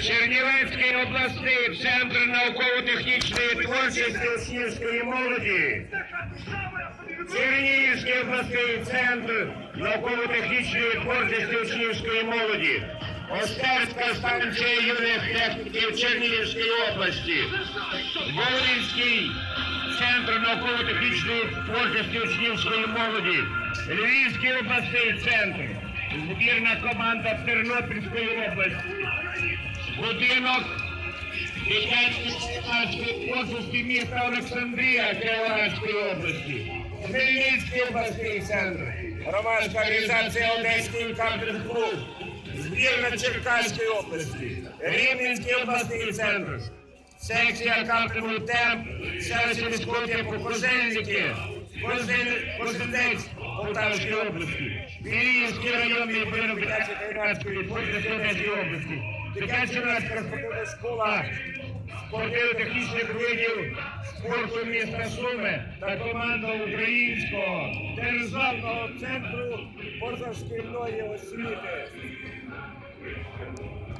Чернівецький обласний центр науково-технічної творчості учнівської молоді. Чернігівський обласний центр науково-технічної творчості учнівської молоді. Остерська станція юних техніків Чернігівської області. Волинський центр науково-технічної творчості учнівської молоді. Львівський обласний центр. Збірна команда Тернопільської області. Будинок дитячої творчості міста Олександрія Кіровоградської області. Хмельницький обласний центр. Громадська організація Одеський кантри клуб. Збірна Черкаської області. Рівненський обласний центр. Секція кантри темп. Селище міського типу. Козельнець Полтавської області. Вільнівський районний будинок дитячої Одеської області. Дитяча спортивна школа спортивно-технічних видів спорту міста Суми та команда українського державного центру позашкільної освіти.